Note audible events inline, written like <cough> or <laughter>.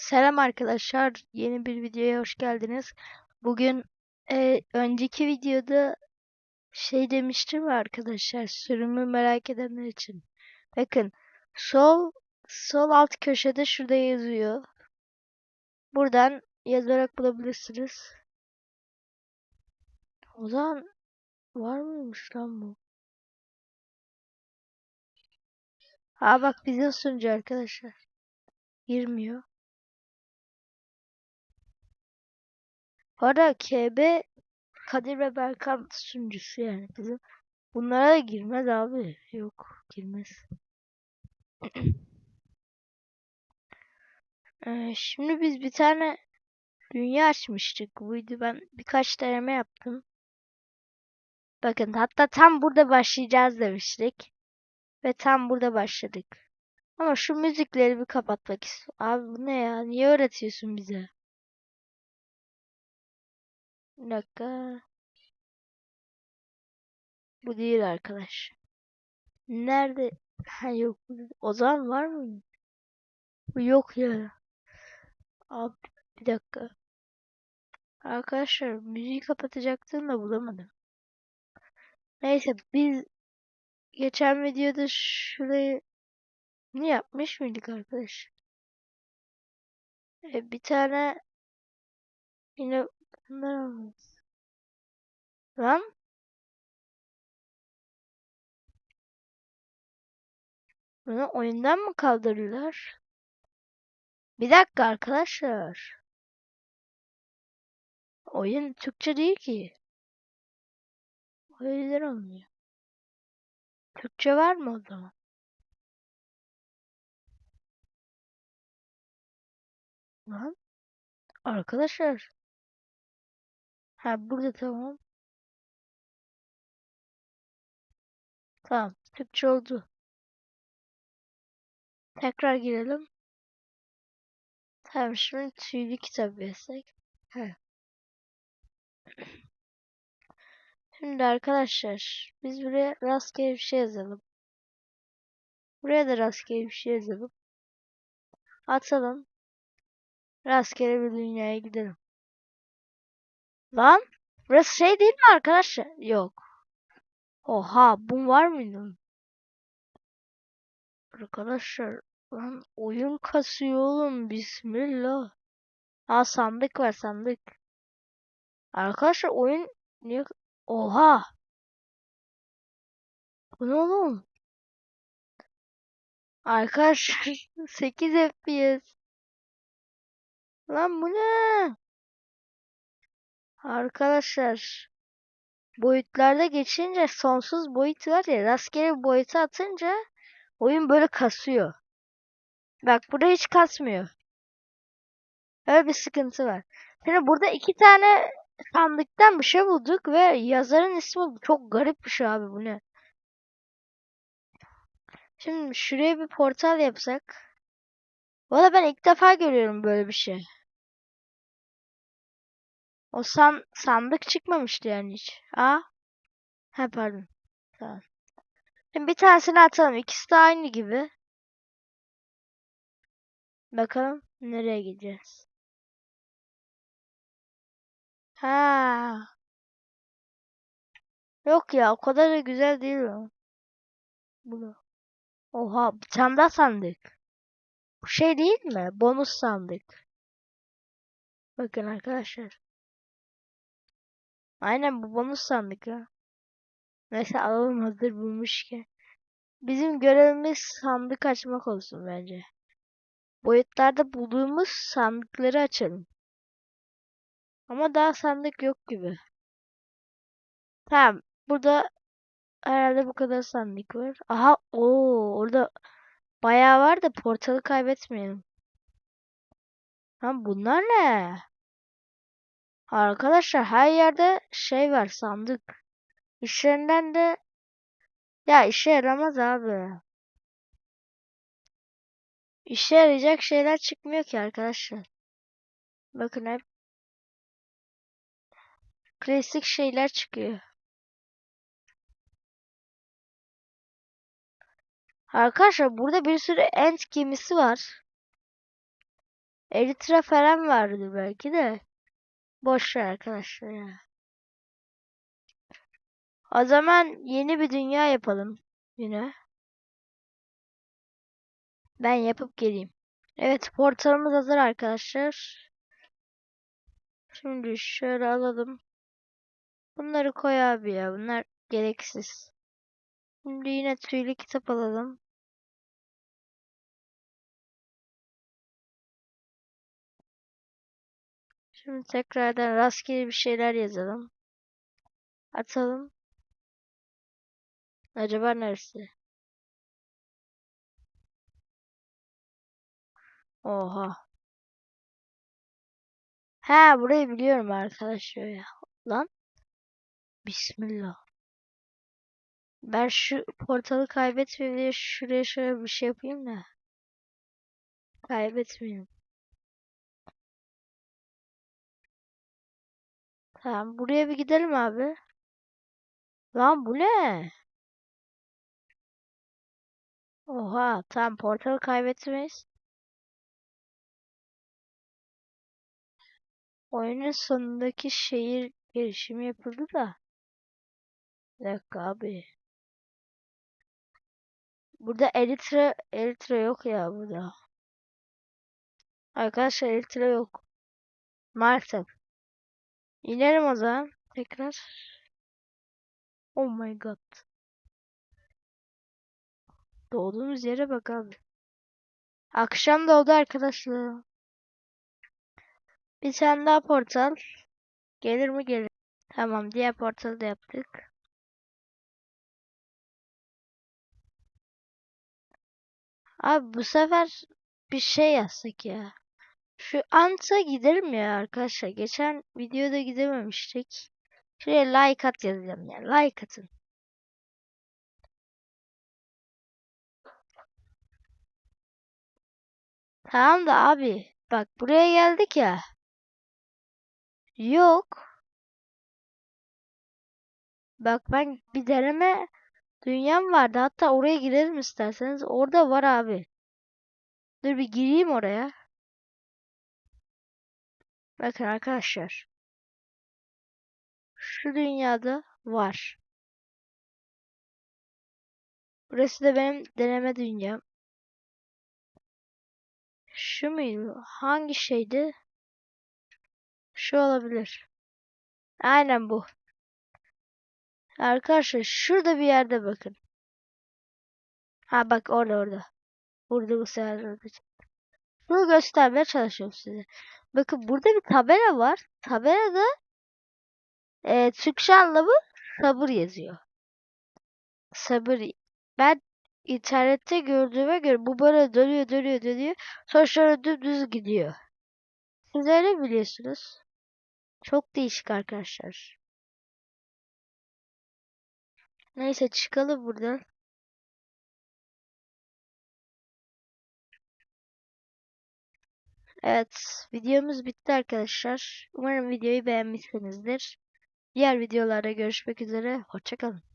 Selam arkadaşlar, yeni bir videoya hoş geldiniz. Bugün e, önceki videoda şey demiştim arkadaşlar, sürümü merak edenler için. Bakın, sol sol alt köşede şurada yazıyor. Buradan yazarak bulabilirsiniz. O zaman var mıymış lan bu? Ha bak bize sunucu arkadaşlar. Girmiyor. Bu KB Kadir ve Berkan sunucusu yani bizim. Bunlara da girmez abi. Yok girmez. <clears throat> Ee, şimdi biz bir tane dünya açmıştık. Buydu ben birkaç deneme yaptım. Bakın hatta tam burada başlayacağız demiştik. Ve tam burada başladık. Ama şu müzikleri bir kapatmak istiyorum. Abi bu ne ya? Niye öğretiyorsun bize? Bir dakika. Bu değil arkadaş. Nerede? Ha yok. O var mı? Yok ya. Abi bir dakika. Arkadaşlar müziği kapatacaktım da bulamadım. Neyse biz geçen videoda şurayı ne yapmış mıydık arkadaş? E, bir tane yine bunlar olmaz. Lan bunu oyundan mı kaldırırlar? Bir dakika arkadaşlar. Oyun Türkçe değil ki. Öyle olmuyor. Türkçe var mı o zaman? Lan arkadaşlar. Ha burada tamam. Tamam. Türkçe oldu. Tekrar girelim. Tamam şimdi tüylü kitap. He. Şimdi arkadaşlar biz buraya rastgele bir şey yazalım. Buraya da rastgele bir şey yazalım. Atalım. Rastgele bir dünyaya gidelim. Lan burası şey değil mi arkadaşlar? Yok. Oha bu var mıydı? Arkadaşlar lan oyun kasıyor oğlum bismillah. Aa sandık var sandık. Arkadaşlar oyun niye Oha. Bu ne oğlum? Arkadaşlar <laughs> 8 FPS. Lan bu ne? Arkadaşlar boyutlarda geçince sonsuz boyut var ya rastgele boyuta atınca oyun böyle kasıyor. Bak burada hiç kasmıyor. Öyle bir sıkıntı var. Şimdi burada iki tane sandıktan bir şey bulduk ve yazarın ismi çok garip bir şey abi bu ne? Şimdi şuraya bir portal yapsak. Valla ben ilk defa görüyorum böyle bir şey. O san sandık çıkmamıştı yani hiç. Aa. Ha pardon. Tamam. Şimdi bir tanesini atalım. İkisi de aynı gibi. Bakalım nereye gideceğiz. Ha. Yok ya o kadar da güzel değil o. Bunu. Oha bir tane daha sandık. Bu şey değil mi? Bonus sandık. Bakın arkadaşlar. Aynen bu sandık ha. Neyse alalım hazır bulmuşken. Bizim görevimiz sandık açmak olsun bence. Boyutlarda bulduğumuz sandıkları açalım. Ama daha sandık yok gibi. Tamam. Burada herhalde bu kadar sandık var. Aha o orada bayağı var da portalı kaybetmeyelim. Ha bunlar ne? Arkadaşlar her yerde şey var sandık. İşlerinden de ya işe yaramaz abi. İşe yarayacak şeyler çıkmıyor ki arkadaşlar. Bakın hep klasik şeyler çıkıyor. Arkadaşlar burada bir sürü ent gemisi var. Elitra falan vardı belki de. Boş ver arkadaşlar ya. O zaman yeni bir dünya yapalım yine. Ben yapıp geleyim. Evet portalımız hazır arkadaşlar. Şimdi şöyle alalım. Bunları koy abi ya. Bunlar gereksiz. Şimdi yine tüylü kitap alalım. Şimdi tekrardan rastgele bir şeyler yazalım. Atalım. Acaba neresi? Oha. Ha burayı biliyorum arkadaşlar ya. Lan. Bismillah. Ben şu portalı kaybetmeyeyim diye şuraya şöyle bir şey yapayım da. Kaybetmeyeyim. Tamam buraya bir gidelim abi. Lan bu ne? Oha tamam portalı kaybetmeyiz. Oyunun sonundaki şehir gelişimi yapıldı da. Bir dakika abi. Burada Elitra, Elitra yok ya burada. Arkadaşlar Elitra yok. Maalesef. İnelim o zaman. Tekrar. Oh my god. Doğduğumuz yere bak abi. Akşam doğdu arkadaşlar. Bir tane daha portal. Gelir mi gelir. Tamam diğer portalı da yaptık. Abi bu sefer bir şey yazsak ya. Şu Ant'a gidelim ya arkadaşlar. Geçen videoda gidememiştik. Şuraya like at yazacağım ya. Like atın. Tamam da abi. Bak buraya geldik ya. Yok. Bak ben bir deneme dünyam vardı. Hatta oraya girelim isterseniz. Orada var abi. Dur bir gireyim oraya. Bakın arkadaşlar. Şu dünyada var. Burası da benim deneme dünyam. Şu muydu? Hangi şeydi? Şu olabilir. Aynen bu. Arkadaşlar şurada bir yerde bakın. Ha bak orada orada. Burada bu sefer. Bunu göstermeye çalışıyorum size. Bakın burada bir tabela var. Tabelada e, Türkçe anlamı sabır yazıyor. Sabır. Ben internette gördüğüme göre bu böyle dönüyor dönüyor dönüyor. Sonra dümdüz gidiyor. Siz öyle biliyorsunuz? Çok değişik arkadaşlar. Neyse çıkalım buradan. Evet, videomuz bitti arkadaşlar. Umarım videoyu beğenmişsinizdir. Diğer videolarda görüşmek üzere. Hoşçakalın.